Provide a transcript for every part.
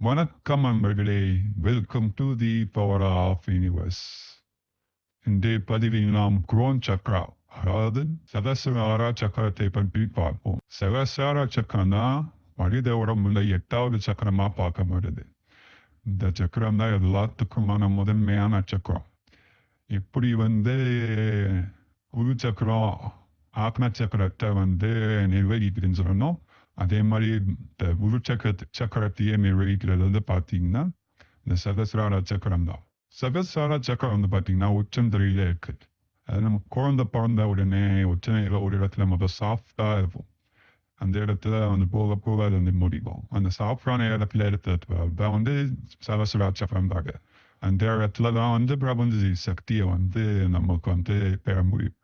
வணக்கம் அன்பர்களே. Welcome to the power of universe இன்றைய பதிவில் நாம் குரோன் சக்ரா அதாவது சதசராரா சக்கரத்தை பற்றி பார்ப்போம். சகசாரா சக்கரம்னா மனித உடம்புல எட்டாவது சக்கரமா பார்க்க வருது இந்த சக்கரம் தான் எல்லாத்துக்குமான முதன்மையான சக்கரம். இப்படி வந்து குரு சக்கரம் ஆத்ம சக்கரத்தை வந்து நிர்வகிக்குதுன்னு சொல்லணும். அதே மாதிரி இந்த உருச்சக்கர சக்கர சக்கரத்தையே நிர்வகிக்கிறது வந்து பார்த்தீங்கன்னா இந்த சகசிரார சக்கரம் தான் சகசிரார சக்கரம் வந்து பார்த்தீங்கன்னா உச்சந்தரையில இருக்குது அது நம்ம குழந்தை பிறந்த உடனே உச்சனையில ஒரு இடத்துல நம்ம சாஃப்டா இருக்கும் அந்த இடத்துல வந்து போக போக அது வந்து முடிவோம் அந்த சாஃப்டான இடத்துல இடத்துல தான் வந்து சகசிரா சக்கரம் தாங்க அந்த இடத்துல தான் வந்து பிரபஞ்ச சக்தியை வந்து நமக்கு வந்து பெற முடியும்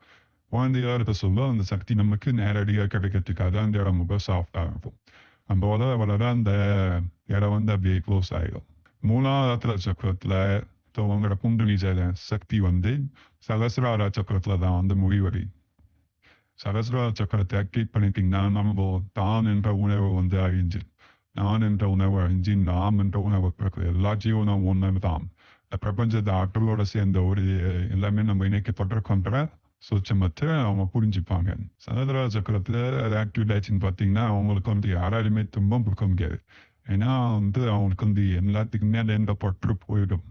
குழந்தையா இருக்க சொல்ல அந்த சக்தி நமக்கு நேரடியாக கிடைக்கிறதுக்காக அந்த இடம் ரொம்ப சாஃப்டாக இருக்கும் நம்ம வளர வளர அந்த இடம் வந்து அப்படியே க்ளோஸ் ஆகிடும் மூணாவது சக்கரத்தில் துவங்குற குண்டலி சக்தி வந்து சகசிரார சக்கரத்தில் தான் வந்து முடிவடி சகசிரார சக்கரத்தை ஆக்டிவேட் பண்ணிட்டீங்கன்னா நம்ம தான் என்ற உணர்வு வந்து அழிஞ்சு நான் என்ற உணர்வு அழிஞ்சு நாம் என்ற உணர்வு பிறகு எல்லா ஜீவனும் ஒன்று தான் இந்த பிரபஞ்சத்தை ஆற்றலோட சேர்ந்த ஒரு எல்லாமே நம்ம இணைக்கப்பட்டிருக்கின்ற சுச்சமத்தை அவங்க புரிஞ்சுப்பாங்க. சகோதர சக்கரத்தில் ஆக்டிவ் ஆக்டிவேட் பார்த்தீங்கன்னா அவங்களுக்கு வந்து யாராலுமே துன்பம் கொடுக்க முடியாது. ஏன்னா வந்து அவங்களுக்கு வந்து எல்லாத்துக்குமே அந்த எந்த பற்று போயிடும்.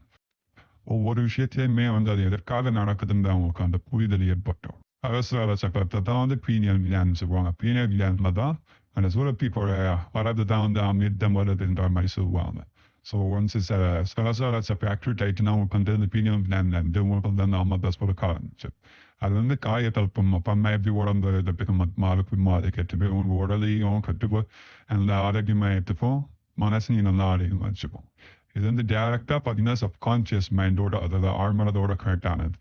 ஒவ்வொரு விஷயத்தையுமே வந்து அது எதற்காக நடக்குதுன்னு அவங்களுக்கு அந்த புரிதல் ஏற்பட்டோம். அவசர சக்கரத்தை தான் வந்து பீனியல் கிளான் சொல்லுவாங்க. பீனியல் கிளான்ல தான் அந்த சுரப்பி போற வரது தான் வந்து அமிர்தம் வருதுன்ற மாதிரி சொல்லுவாங்க. ஸோ ஒன்ஸ் இஸ் சகசார சப்ப ஆக்டிவேட் ஆயிட்டுனா உங்களுக்கு வந்து இந்த பீனியல் கிளான்ல இருந்து உங்களுக்கு வந்து அந்த அமிர்த சுரக்க ஆரம்பிச்சு. அது வந்து காயத்தல்பம் அப்பா எப்படி உடம்பு இதை மாறுக்கு மாறி கெட்டு உங்க உடலையும் கட்டுப்போ அந்த எடுத்துப்போம் மனசையும் நல்லா ஆரோக்கியமாக வச்சுப்போம் இது வந்து டைரக்டாக பார்த்தீங்கன்னா சப்கான்சியஸ் மைண்டோட அதாவது ஆழ்மனதோட கரெக்டானது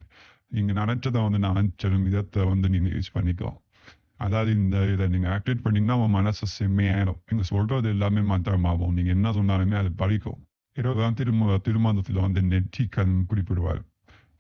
நீங்கள் நினச்சதை வந்து நினச்சிடும் விதத்தை வந்து நீங்கள் யூஸ் பண்ணிக்கலாம் அதாவது இந்த இதை நீங்கள் ஆக்டிவேட் பண்ணிங்கன்னா உங்கள் மனசு செம்மையாயிடும் நீங்கள் சொல்கிறது எல்லாமே மாத்திரமாகும் நீங்கள் என்ன சொன்னாலுமே அது பழிக்கும் இரவுதான் திரும்ப திருமணத்துல வந்து நெற்றி கண் குறிப்பிடுவார்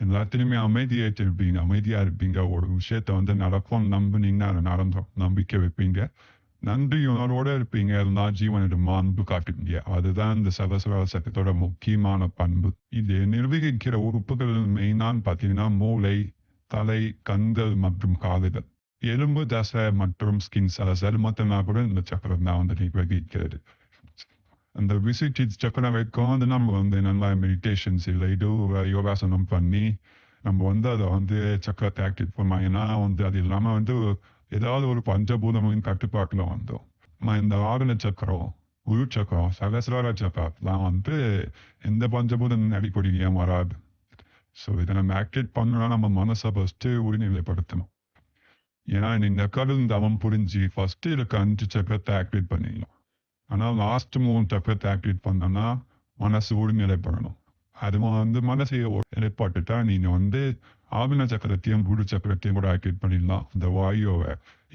எல்லாத்திலுமே அமைதியாயிட்டு இருப்பீங்க அமைதியா இருப்பீங்க ஒரு விஷயத்த வந்து நடக்கும் நம்புனீங்கன்னா அதை நடந்தோம் நம்பிக்கை வைப்பீங்க நன்றி உணர்வோட இருப்பீங்க எல்லா ஜீவனிடம் அன்பு காட்டுவீங்க அதுதான் இந்த சகசர சட்டத்தோட முக்கியமான பண்பு இது நிர்வகிக்கிற உறுப்புகள் மெயினான்னு பார்த்தீங்கன்னா மூளை தலை கண்கள் மற்றும் காதுகள் எலும்பு தசை மற்றும் ஸ்கின் சருமத்தினா கூட இந்த சக்கரம் தான் வந்து நிர்வகிக்கிறது அந்த விசிட் சக்கரம் வைக்கும் வந்து நம்ம வந்து நல்லா மெடிடேஷன்ஸ் இல்லை இது யோகாசனம் பண்ணி நம்ம வந்து அதை வந்து சக்கரத்தை ஆக்டிவேட் பண்ணலாம் ஏன்னா வந்து அது இல்லாமல் வந்து ஏதாவது ஒரு பஞ்சபூதமின் கட்டுப்பாட்டில் வந்தோம் நம்ம இந்த ஆறுன சக்கரம் குரு சக்கரம் சகசிரார சக்கரம்லாம் வந்து எந்த பஞ்சபூதம் அடிப்படையும் வராது ஸோ இதை நம்ம ஆக்டிவேட் பண்ணணும்னா நம்ம மனசை ஃபஸ்ட்டு உரிநிலைப்படுத்தணும் ஏன்னா இந்த கடல் தவம் புரிஞ்சு ஃபஸ்ட்டு இருக்க அஞ்சு சக்கரத்தை ஆக்டிவேட் பண்ணிடலாம் ஆனால் லாஸ்ட் மூணு சக்கரத்தை ஆக்டிவேட் பண்ணோன்னா மனசு ஒருநிலைப்படணும் அது வந்து மனசை நிலைப்பாட்டுட்டா நீங்கள் வந்து ஆவின சக்கரத்தையும் குரு சக்கரத்தையும் கூட ஆக்டிவேட் பண்ணிடலாம். இந்த வாயுவை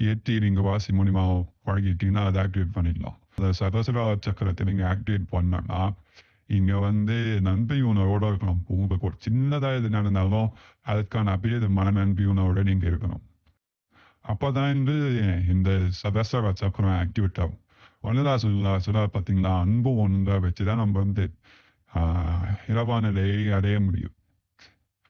ஏற்றி நீங்கள் வாசி மூலிமா பழகிட்டீங்கன்னா அதை ஆக்டிவேட் பண்ணிடலாம். அந்த சகசரா சக்கரத்தை நீங்கள் ஆக்டிவேட் பண்ணோன்னா இங்கே வந்து நன்றி உணர்வோட இருக்கணும். உங்களுக்கு ஒரு சின்னதாக எது நடந்தாலும் அதுக்கான அப்படியே மன நன்றி உணர்வோட நீங்கள் இருக்கணும். அப்பதான் வந்து இந்த சதசர சக்கரம் ஆக்டிவேட் ஆகும். ஒன்னதா சொல்லா சொல்ல பார்த்தீங்களா அன்பு ஒன்றை வச்சுதான் நம்ம வந்து இரவான நிலையை அடைய முடியும்.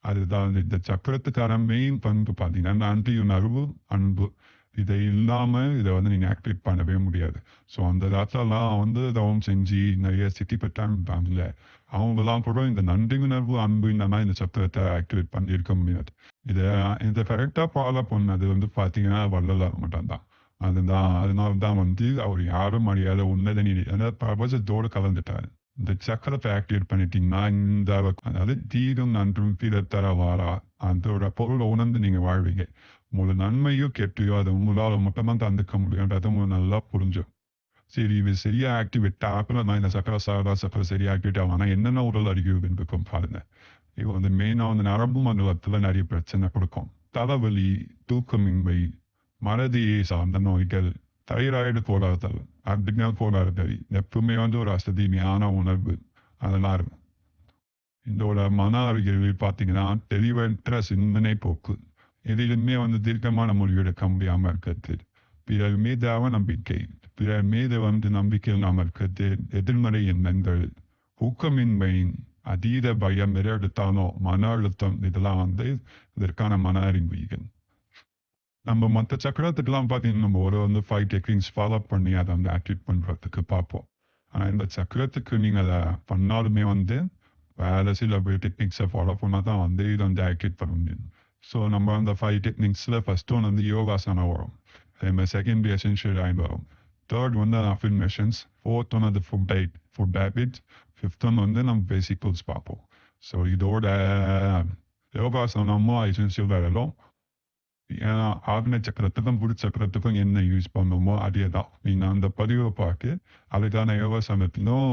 அதுதான் இந்த சக்கரத்துக்கான மெயின் பண்பு பார்த்தீங்கன்னா நன்றி உணர்வு அன்பு. இதை இல்லாமல் இதை வந்து நீங்கள் ஆக்டிவேட் பண்ணவே முடியாது. ஸோ அந்த இடத்துலலாம் வந்து தவம் செஞ்சு நிறைய சிட்டி பெற்றாங்கல அவங்கெல்லாம் கூட இந்த நன்றி உணர்வு அன்பு இந்த மாதிரி இந்த சக்கரத்தை ஆக்டிவேட் பண்ணி இருக்க முடியாது. இதை இதை கரெக்டாக ஃபாலோ பண்ணது வந்து பார்த்தீங்கன்னா வள்ளலார் மட்டும்தான். அதுதான் அதனால தான் வந்து அவர் யாரும் அறியாத உன்னத அந்த அதாவது பிரபஞ்சத்தோடு கலந்துட்டார் இந்த சக்கரத்தை ஆக்டிவேட் பண்ணிட்டீங்கன்னா இந்த அதாவது தீரும் நன்றும் பிறத்தர வாரா அதோட பொருளை உணர்ந்து நீங்க வாழ்வீங்க உங்களோட நன்மையோ கெட்டையோ அதை உங்களால் மட்டும்தான் தந்துக்க முடியும்ன்றதை உங்களுக்கு நல்லா புரிஞ்சும் சரி இது சரியா ஆக்டிவேட் ஆகல நான் இந்த சக்கர சாரதா சக்கர சரியா ஆக்டிவேட் ஆகும் ஆனால் என்னென்ன உடல் அறிகுறிகள் இருக்கும் பாருங்க இது வந்து மெயினாக வந்து நரம்பு மண்டலத்தில் நிறைய பிரச்சனை கொடுக்கும் தலைவலி தூக்கமின்மை மறதி சார்ந்த நோய்கள் தைராய்டு கோளாறுகள் அட்ரினல் கோளாறுகள் எப்பவுமே வந்து ஒரு அசதிமையான உணர்வு. அதெல்லாம் இருக்கும் இதோட மன அறிவியல் பார்த்தீங்கன்னா தெளிவற்ற சிந்தனை போக்கு. எதிலுமே வந்து தீர்க்கமான முடிவெடுக்க முடியாம இருக்கிறது. பிறர் மீதான நம்பிக்கை பிறர் மீது வந்து நம்பிக்கை இல்லாமல் இருக்கிறது. எதிர்மறை எண்ணங்கள் ஊக்கமின்மை அதீத பயம் எதை எடுத்தாலும் மன அழுத்தம் இதெல்லாம் வந்து இதற்கான மன அறிவியல் நம்ம மற்ற சக்கரத்துக்கெல்லாம் பார்த்தீங்கன்னா நம்ம ஒரு வந்து ஃபைவ் டெக்னிக்ஸ் ஃபாலோ பண்ணி அதை வந்து ஆக்டிவேட் பண்ணுறதுக்கு பார்ப்போம் ஆனால் இந்த சக்கரத்துக்கு நீங்கள் அதை பண்ணாலுமே வந்து வேறு சில டெக்னிக்ஸை ஃபாலோ பண்ணால் தான் வந்து இதை வந்து ஆக்டிவேட் பண்ண முடியும் ஸோ நம்ம அந்த ஃபைவ் டெக்னிக்ஸில் ஃபர்ஸ்ட் ஒன் வந்து யோகாசனம் வரும் அதே மாதிரி செகண்ட் எசென்ஷியல் ஆயின் வரும் தேர்ட் வந்து அஃபிர்மேஷன்ஸ் ஃபோர்த் ஒன் அது food diet food habit fifth one வந்து நம்ம பேசிக் டூல்ஸ் பார்ப்போம் ஸோ இதோட யோகாசனமும் எசென்ஷியல் வரலும் ஏன்னா ஆக்ன சக்கரத்துக்கும் புது சக்கரத்துக்கும் என்ன யூஸ் பண்ணுமோ அதே தான் நீங்கள் அந்த பதிவை பார்த்து அதுக்கான யோகாசனத்திலும்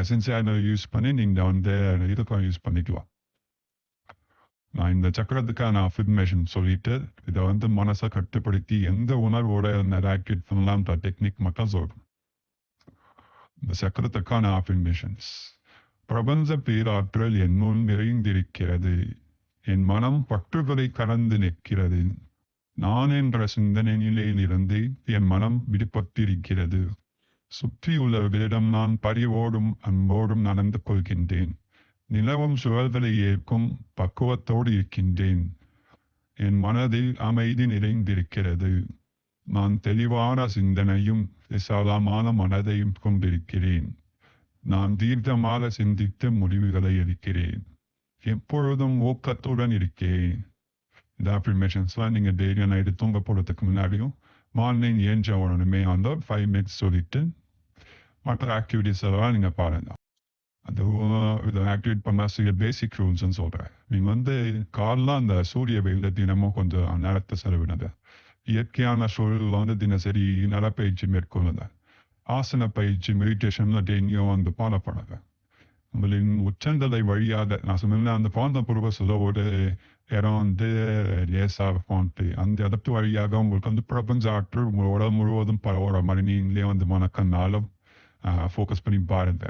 எசென்சியான யூஸ் பண்ணி நீங்கள் வந்து இதுக்கும் யூஸ் பண்ணிக்கலாம் நான் இந்த சக்கரத்துக்கான அஃபிர்மேஷன் சொல்லிட்டு இதை வந்து மனசை கட்டுப்படுத்தி எந்த உணர்வோட ஆக்டிவேட் பண்ணலாம்ன்ற டெக்னிக் மட்டும் சொல்கிறேன் இந்த சக்கரத்துக்கான அஃபிர்மேஷன்ஸ் பிரபஞ்ச பேராற்றல் என்னும் நிறைந்திருக்கிறது. என் மனம் பற்றுகளை கடந்து நிற்கிறது. நான் என்ற சிந்தனை நிலையிலிருந்து என் மனம் விடுபட்டிருக்கிறது. சுற்றியுள்ளவர்களிடம் நான் பரிவோடும் அன்போடும் நடந்து கொள்கின்றேன். நிலவும் சுழல்களை ஏற்கும் பக்குவத்தோடு இருக்கின்றேன். என் மனதில் அமைதி நிறைந்திருக்கிறது. நான் தெளிவான சிந்தனையும் விசாலமான மனதையும் கொண்டிருக்கிறேன். நான் தீர்க்கமாக சிந்தித்து முடிவுகளை எடுக்கிறேன். எப்பொழுதும் ஊக்கத்துடன் இருக்கேன். இந்த அஃபர்மேஷன்ஸ்லாம் நீங்கள் டெய்லியும் நைட்டு தூங்க போகிறதுக்கு முன்னாடியும் மார்னிங் ஏஞ்ச உடனே அந்த ஃபைவ் மினிட்ஸ் சொல்லிட்டு மற்ற ஆக்டிவிட்டிஸ் எல்லாம் நீங்கள் பாருங்க. அது இதை ஆக்டிவேட் பண்ண சில பேசிக் ரூல்ஸ்னு சொல்கிறேன் நீங்கள் வந்து காலைல அந்த சூரிய வெயில தினமும் கொஞ்சம் நேரத்தை செலவிடுங்க. இயற்கையான சூழலில் வந்து தினசரி நலப்பயிற்சி மேற்கொள்ளுங்க. ஆசன பயிற்சி மெடிடேஷன்ல டெய்லியும் வந்து ஃபாலோ பண்ணுங்க உங்களின் உச்சந்தலை வழியாக நான் சொன்ன அந்த குழந்தை பருவ ஒரு இடம் வந்து லேசாக போன்ட்டு அந்த இடத்து வழியாக உங்களுக்கு வந்து பிரபஞ்ச ஆற்றல் உங்கள் உடல் முழுவதும் பரவுற மாதிரி நீங்களே வந்து மனக்கண்ணாலும் ஃபோக்கஸ் பண்ணி பாருங்க.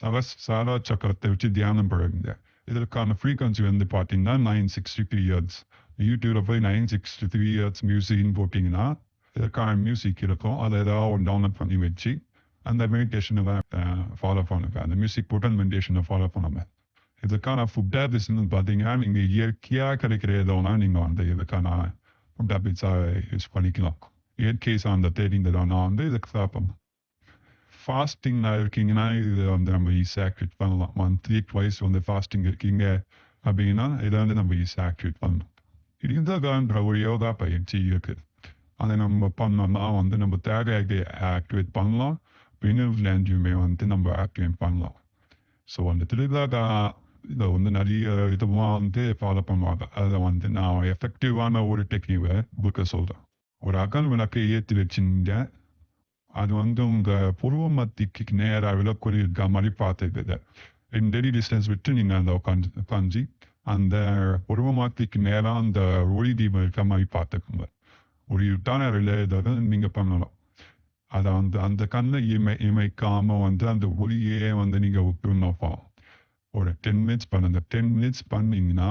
சவஸ் சாரா சக்கரத்தை வச்சு தியானம் பழகுங்க இதற்கான ஃப்ரீக்வன்சி வந்து பார்த்தீங்கன்னா நைன் சிக்ஸ்டி த்ரீ இயர்ஸ் யூடியூப்ல போய் நைன் சிக்ஸ்டி த்ரீ இயர்ஸ் மியூசிக்னு போட்டிங்கன்னா இதற்கான மியூசிக் இருக்கும். அதை ஏதாவது டவுன்லோட் பண்ணி வச்சு அந்த மெடிடேஷனை ஃபாலோ பண்ணுங்க அந்த மியூசிக் போட்டு அந்த மெடிடேஷனை ஃபாலோ பண்ணுங்க இதுக்கான ஃபுட் ஹேபிட்ஸ்னு பார்த்தீங்கன்னா நீங்கள் இயற்கையாக கிடைக்கிற எதோனா நீங்கள் வந்து இதுக்கான ஃபுட் ஹேபிட்ஸாக யூஸ் பண்ணிக்கலாம் இயற்கை சார்ந்த தெரிந்ததானா வந்து இதுக்கு சாப்பிடணும் ஃபாஸ்டிங்னா இருக்கீங்கன்னா இது வந்து நம்ம ஈஸியாக ஆக்டிவேட் பண்ணலாம் மந்த்லி ட்வைஸ் வந்து ஃபாஸ்டிங் இருக்கீங்க அப்படின்னா இதை வந்து நம்ம ஈஸியாக ஆக்டிவேட் பண்ணலாம் இதுதான்ற ஒரு யோகா பயிற்சி இருக்குது அதை நம்ம பண்ணோம்னா வந்து நம்ம தேவையாக ஆக்டிவேட் பண்ணலாம் பின்னர் லேண்ட்யூமே வந்து நம்ம ஆக்டிவேட் பண்ணலாம். ஸோ அந்த திருவிழா இதை வந்து நிறைய விதமாக வந்து ஃபாலோ பண்ணுவாங்க. அதை வந்து நான் எஃபெக்டிவான ஒரு டெக்னிக்கை புக்க சொல்கிறேன் ஒரு அகல் விளக்கை ஏற்றி வச்சுருந்த அது வந்து உங்கள் புருவ மத்திக்கு நேராக விளக்குறி இருக்க மாதிரி பார்த்துக்குது. இன் அடி டிஸ்டன்ஸ் விட்டு நீங்கள் அந்த உட்காந்து உட்காந்து அந்த புருவ மத்திக்கு நேராக அந்த ஒளி தீபம் இருக்க மாதிரி பார்த்துக்குங்க. ஒரு இருட்டான இதை நீங்கள் பண்ணலாம். அதை வந்து அந்த கண்ணை இமை இமைக்காம வந்து அந்த ஒளியே வந்து நீங்கள் விட்டுணும்ப்பா ஒரு டென் மினிட்ஸ் பண்ணுங்க டென் மினிட்ஸ் பண்ணீங்கன்னா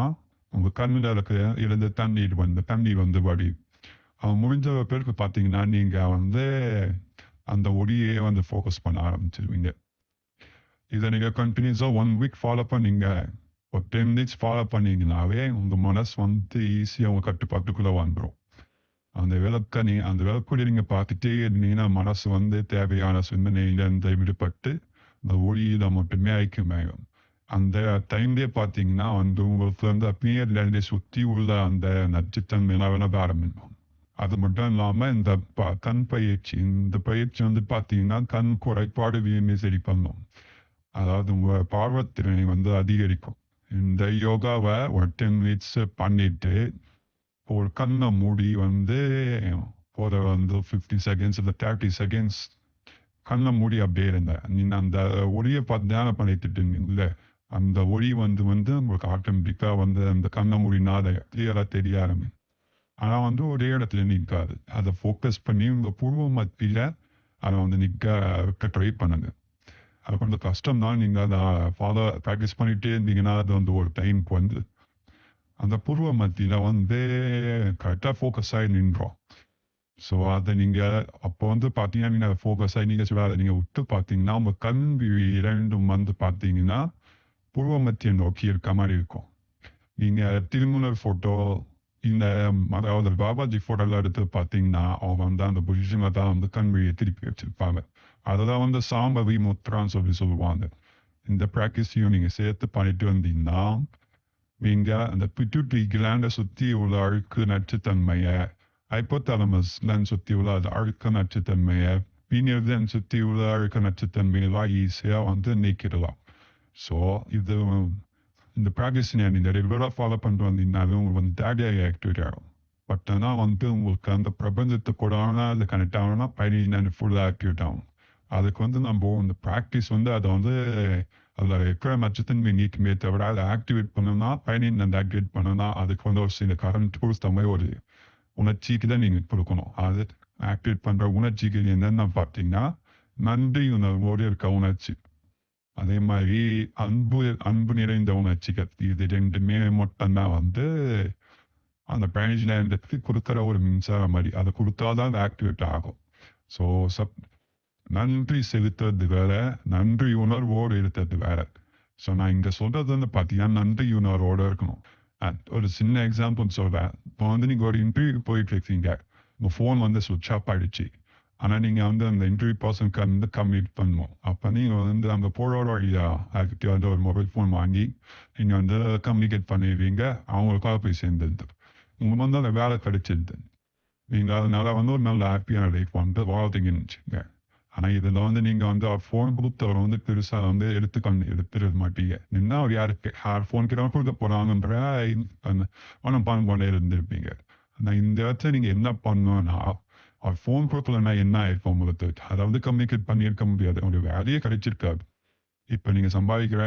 உங்கள் கண்ணில் இருக்கிற இழந்த தண்ணீர் வந்து தண்ணி வந்து வடி. முடிஞ்ச பேருக்கு பார்த்தீங்கன்னா நீங்கள் வந்து அந்த ஒளியே வந்து ஃபோக்கஸ் பண்ண ஆரம்பிச்சிருவீங்க. இதை நீங்கள் கண்டினியூஸாக ஒன் வீக் ஃபாலோ பண்ணீங்க. ஒரு டென் மினிட்ஸ் ஃபாலோ பண்ணீங்கன்னாவே உங்கள் மனசு வந்து ஈஸியாக உங்கள் கட்டுப்பாட்டுக்குள்ளே வந்துடும் அந்த விளக்க நீ அந்த விளக்குடி நீங்க பார்த்துட்டே இருந்தீங்கன்னா மனசு வந்து தேவையான சிந்தனையிலிருந்து விடுபட்டு இந்த ஒளியில மட்டுமே ஐக்கியமாகும் அந்த டைம்லேயே பார்த்தீங்கன்னா வந்து உங்களுக்கு வந்து அப்படியே ரெண்டு சுற்றி உள்ள அந்த நச்சுத்தன்மையெல்லாம் விளக்க ஆரம்பிக்கும். அது மட்டும் இல்லாமல் இந்த ப- கண் பயிற்சி இந்த பயிற்சி வந்து பார்த்தீங்கன்னா கண் குறைபாடு வீமே சரி பண்ணும். அதாவது உங்க பார்வத்திறனை வந்து அதிகரிக்கும். இந்த யோகாவை ஒரு டென் மினிட்ஸ் பண்ணிட்டு ஒரு கண்ணை மூடி வந்து ஒரு வந்து ஃபிஃப்டி செகண்ட்ஸ் இல்லை தேர்ட்டி செகண்ட்ஸ் கண்ணை மூடி அப்படியே இருந்தேன் நீ அந்த ஒளியை பார்த்து தியானம் பண்ணிட்டு இருந்தீங்கல்ல அந்த ஒளி வந்து வந்து உங்களுக்கு ஆட்டோமேட்டிக்காக வந்து அந்த கண்ண மூடினால கிளியராக தெரிய ஆரம்பிக்கும். ஆனால் வந்து ஒரே இடத்துல நிற்காது அதை ஃபோக்கஸ் பண்ணி உங்கள் பூர்வ மத்தியில் அதை வந்து நிற்க ட்ரை பண்ணுங்க. அது கொஞ்சம் கஷ்டம் தான் நீங்கள் அதை ஃபாலோ ப்ராக்டிஸ் பண்ணிகிட்டே இருந்தீங்கன்னா அது வந்து ஒரு டைமுக்கு வந்து அந்த பூர்வ மத்தியில் வந்து கரெக்டாக ஃபோக்கஸ் ஆகி நின்றோம். ஸோ அதை நீங்கள் அப்போ வந்து பார்த்தீங்கன்னா நீங்கள் ஃபோக்கஸ் ஆகி நீங்கள் சொல்ல நீங்கள் விட்டு பார்த்தீங்கன்னா உங்கள் கண் விழி இரண்டும் வந்து பார்த்தீங்கன்னா பூர்வ மத்திய நோக்கி இருக்க மாதிரி இருக்கும். நீங்கள் திருமணர் ஃபோட்டோ இந்த அதாவது பாபாஜி ஃபோட்டோலாம் எடுத்து பார்த்தீங்கன்னா அவங்க வந்து அந்த பொசிஷனில் தான் வந்து கண் விழியை திருப்பி வச்சிருப்பாங்க. அதுதான் வந்து சாம்பவி முத்ரான்னு சொல்லி சொல்லுவாங்க. இந்த ப்ராக்டிஸையும் நீங்கள் சேர்த்து பண்ணிட்டு வந்தீங்கன்னா நீங்கள் அந்த பிட்டுட்டி கிளாண்டை சுற்றி உள்ள அழுக்கு நச்சுத்தன்மையை ஹைப்போதாலமஸ்லாம் சுற்றி உள்ள அது அழுக்க நச்சுத்தன்மையை பீனியர்தன் சுற்றி உள்ள அழுக்க நச்சுத்தன்மையெல்லாம் ஈஸியாக வந்து நீக்கிடலாம் ஸோ இது இந்த ப்ராக்டிஸ் நீங்கள் ரெகுலராக ஃபாலோ பண்ணிட்டு வந்தீங்கன்னாவே உங்களுக்கு வந்து தேடியாக ஆக்டிவேட் ஆகும் பட் ஆனால் வந்து உங்களுக்கு அந்த பிரபஞ்சத்தை கூட ஆனால் அது கனெக்ட் ஆகணும்னா பதினஞ்சு ஃபுல்லாக ஆக்டிவேட் ஆகும் அதுக்கு வந்து நம்ம இந்த ப்ராக்டிஸ் வந்து அதை வந்து அதில் இருக்கிற நட்சத்திரமே நீக்குமே தவிர அதை ஆக்டிவேட் பண்ணணும்னா பதினஞ்சு அந்த ஆக்டிவேட் பண்ணணும்னா அதுக்கு வந்து ஒரு சில கரண்ட் டூல்ஸ் தமிழ் ஒரு உணர்ச்சிக்கு தான் நீங்கள் கொடுக்கணும். அது ஆக்டிவேட் பண்ணுற உணர்ச்சிக்கு என்னென்ன பார்த்தீங்கன்னா நன்றி உணர்வோடு இருக்க உணர்ச்சி. அதே மாதிரி அன்பு அன்பு நிறைந்த உணர்ச்சிகள். இது ரெண்டுமே மட்டும்தான் வந்து அந்த பேனிஷ்லேண்டுக்கு கொடுக்குற ஒரு மின்சாரம் மாதிரி. அதை கொடுத்தாதான் அது ஆக்டிவேட் ஆகும். ஸோ சப் நன்றி செலுத்துறது வேற நன்றி உணர்வோடு இருக்கிறது வேற. ஸோ நான் இங்கே சொல்றது வந்து பார்த்தீங்கன்னா நன்றி உணர்வோடு இருக்கணும். ஒரு சின்ன எக்ஸாம்பிள் சொல்கிறேன் இப்போ வந்து நீங்கள் ஒரு இன்டர்வியூ போயிட்டு இருக்கீங்க. உங்கள் ஃபோன் வந்து சுவிட்ச் ஆஃப் ஆயிடுச்சு. ஆனால் நீங்கள் வந்து அந்த இன்டர்வியூ பர்சனுக்கு வந்து கம்மிட் பண்ணணும் அப்போ நீங்கள் வந்து அந்த போரோட வழியா அதுக்கிட்ட வந்து ஒரு மொபைல் ஃபோன் வாங்கி நீங்கள் வந்து கம்யூனிகேட் பண்ணிடுவீங்க. அவங்களுக்காக போய் சேர்ந்துருந்து உங்களுக்கு வந்து அந்த வேலை கிடைச்சிருது நீங்கள் அதனால வந்து ஒரு நல்ல ஹாப்பியான லைஃப் வந்து வாழ்த்தீங்கன்னு வச்சுக்கோங்க. ஆனால் இதில் வந்து நீங்கள் வந்து அவர் ஃபோன் கொடுத்தவர் வந்து பெருசாக வந்து எடுத்துக்கொண்டு எடுத்துட மாட்டீங்க. நின்னா அவர் யாருக்கு? யார் ஃபோன் கிட்ட கொடுக்க போகிறாங்கன்ற பணம் பான் இருந்திருப்பீங்க. ஆனால் இந்த இடத்துல நீங்கள் என்ன பண்ணணும்னா அவர் ஃபோன் கொடுக்கலன்னா என்ன ஆயிருக்கும் உங்களுக்கு? அதாவது கம்யூனிகேட் பண்ணியிருக்க முடியாது. ஒரு வேலையே கிடைச்சிருக்காது. இப்போ நீங்கள் சம்பாதிக்கிற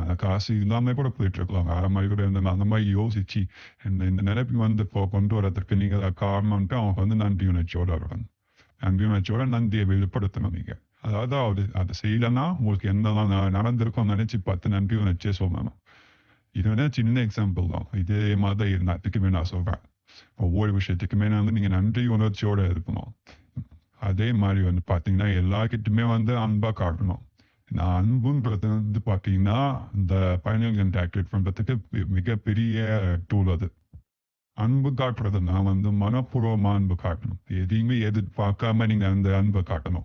அந்த காசு இல்லாம கூட போயிட்டு இருக்கலாம் வேற மாதிரி கூட இருந்தாங்க அந்த மாதிரி யோசிச்சு இந்த இந்த நினைப்பு வந்து இப்போ கொண்டு வரதுக்கு நீங்கள் காரணம்ட்டு அவங்க வந்து நன்றி உணர்ச்சியோட வருவாங்க நன்றி உணர்ச்சியோட நந்தியை வெளிப்படுத்தணும் நீங்கள் அதாவது அது அதை செய்யலைன்னா உங்களுக்கு என்னதான் நடந்திருக்கும் நினைச்சு பார்த்து நன்றி உணர்ச்சியை சொல்லணும். இது வந்து சின்ன எக்ஸாம்பிள் தான். இதே மாதிரி தான் எல்லாத்துக்குமே நான் சொல்றேன். ஒவ்வொரு விஷயத்துக்குமே நான் வந்து நீங்க நன்றி உணர்ச்சியோட இருக்கணும். அதே மாதிரி வந்து பாத்தீங்கன்னா எல்லார்கிட்டயுமே வந்து அன்பா காட்டணும். நான் அன்புன்றது வந்து பாத்தீங்கன்னா இந்த பயணிகள் ஆக்டிவேட் பண்றதுக்கு மிகப்பெரிய டூல் அது. அன்பு காட்டுறதுன்னா வந்து மனப்பூர்வமா அன்பு காட்டணும். எதையுமே எதிர்பார்க்காம நீங்க அந்த அன்பை காட்டணும்.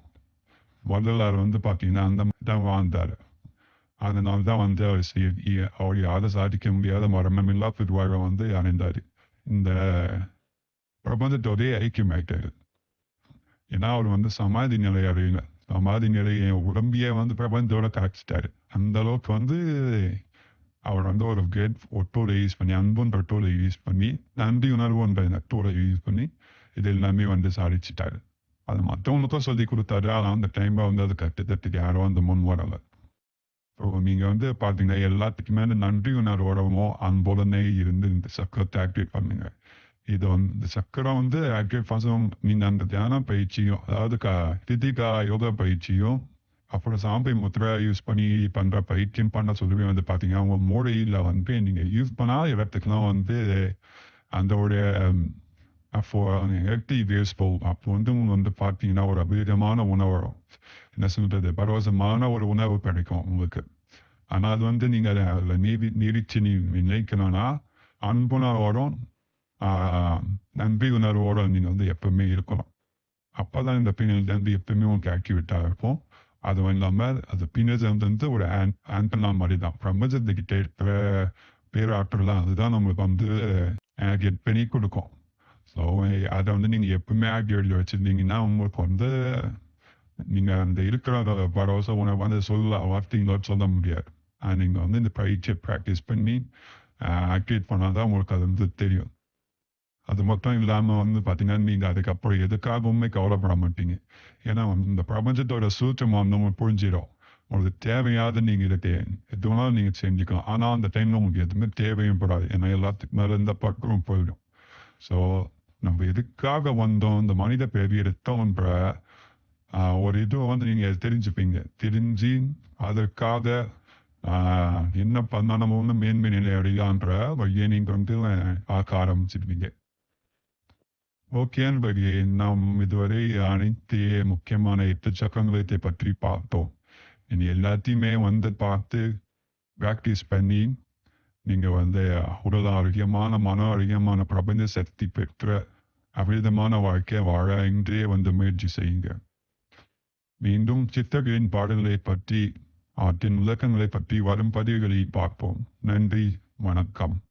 வள்ளலார் வந்து பாத்தீங்கன்னா அந்த மாதிரி தான் வாழ்ந்தாரு. அதனால தான் வந்து அவர் செய்ய- அவர் யாரும் சாதிக்க முடியாத மரணமில்லா பிரிவாழ வந்து அணைந்தாரு இந்த பிரபஞ்சத்தோடைய ஐக்கியமாயிட்டாரு. ஏன்னா அவர் வந்து சமாதி நிலை அடையல. சமாதி நிலையை உடம்பியே வந்து பிரபஞ்சத்தோட கரைச்சிட்டாரு அந்த அளவுக்கு வந்து அவர் வந்து ஒரு கிரேட் ஒட்டோட யூஸ் பண்ணி அன்புன்ற ஒட்டோட யூஸ் பண்ணி நன்றி உணர்வுன்ற நட்டோட யூஸ் பண்ணி இது எல்லாமே வந்து சாதிச்சிட்டாரு. அது மற்றவங்களுக்கும் சொல்லி கொடுத்தாரு. ஆனால் அந்த டைம்ல வந்து அது கட்டுத்தட்டுக்கு யாரும் அந்த முன் வரல. ஸோ நீங்க வந்து பாத்தீங்கன்னா எல்லாத்துக்குமே அந்த நன்றி உணர்வோடவோ அன்புடனே இருந்து இந்த சக்கரத்தை ஆக்டிவேட் பண்ணுங்க. இது வந்து இந்த சக்கரம் வந்து ஆக்டிவேட் பண்ண நீங்கள் அந்த தியான பயிற்சியும் அதாவது க திதிகா யோகா பயிற்சியும் அப்புறம் சாம்பை முத்திரை யூஸ் பண்ணி பண்ற பயிற்சியும் பண்ண சொல்லுவே வந்து பாத்தீங்கன்னா உங்க மூடையில் வந்து நீங்க யூஸ் பண்ணாத இடத்துக்குலாம் வந்து அந்த அப்போ ஹம், அப்போ வேஸ்ட் போகும். அப்போ வந்து உங்களுக்கு வந்து பார்த்தீங்கன்னா ஒரு அபீதமான உணவு. வரும் என்ன சொல்றது? பரவசமான ஒரு உணவு கிடைக்கும் உங்களுக்கு. ஆனால் அது வந்து நீங்கள் அதை அதில் நீரிச்சு நீ நினைக்கணும்னா அன்புணர்வோடும் நன்றி உணர்வோட நீங்கள் வந்து எப்பவுமே இருக்கணும். அப்பதான் இந்த பின்னல் வந்து எப்பவுமே உங்களுக்கு ஆக்டிவேட்டாக இருக்கும். அதுவும் இல்லாமல் அது பின்னர் வந்து ஒரு ஆன் ஆண்டனா மாதிரி தான் பிரபஞ்சத்துக்கிட்ட இருக்கிற பேராற்றலாம் அதுதான் நம்மளுக்கு வந்து கெட் பண்ணி கொடுக்கும். ஸோ அதை வந்து நீங்கள் எப்பவுமே ஆக்டிவேட்டில் வச்சுருந்தீங்கன்னா உங்களுக்கு வந்து நீங்கள் அந்த இருக்கிற பரவச உணவு வந்து சொல்ல வார்த்தைங்களோ சொல்ல முடியாது. நீங்கள் வந்து இந்த பயிற்சியை ப்ராக்டிஸ் பண்ணி ஆக்டிவேட் பண்ணால் தான் உங்களுக்கு அது வந்து தெரியும். அது மட்டும் இல்லாமல் வந்து பார்த்தீங்கன்னா நீங்கள் அதுக்கப்புறம் எதுக்காகவுமே கவலைப்பட மாட்டீங்க? ஏன்னா வந்து இந்த பிரபஞ்சத்தோட சூற்றம் வந்து புரிஞ்சிடும். உங்களுக்கு தேவையாத நீங்கள் இதை தே எதுனாலும் நீங்கள் செஞ்சுக்கலாம். ஆனால் அந்த டைமில் உங்களுக்கு எதுவுமே தேவையும் படாது. ஏன்னா எல்லாத்துக்கு மேலே இந்த பக்கம் போயிடும். ஸோ நம்ம எதுக்காக வந்தோம்? இந்த மனித பிறவி எடுத்தோன்ற ஒரு இது வந்து நீங்கள் தெரிஞ்சுப்பீங்க. தெரிஞ்சு அதற்காக ஆஹ், என்ன பண்ணா நம்ம வந்து மேன்மை நிலை அடையான்ற வழியை நீங்கள் வந்து ஆக்க ஆரம்பிச்சிருப்பீங்க ஓகே அன்பர்களே நாம் இதுவரை அனைத்து முக்கியமான எட்டு சக்கரங்களை பற்றி பார்த்தோம். இனி எல்லாத்தையுமே வந்து பார்த்து ப்ராக்டிஸ் பண்ணி நீங்கள் வந்து உடல் ஆரோக்கியமான மன ஆரோக்கியமான பிரபஞ்ச சக்தி பெற்ற அவிதமான வாழ்க்கையை வாழ இன்றே வந்து முயற்சி செய்யுங்க. மீண்டும் சித்தர்களின் பாடல்களை பற்றி அவற்றின் விளக்கங்களை பற்றி வரும் பதிவுகளில் பார்ப்போம். நன்றி வணக்கம்.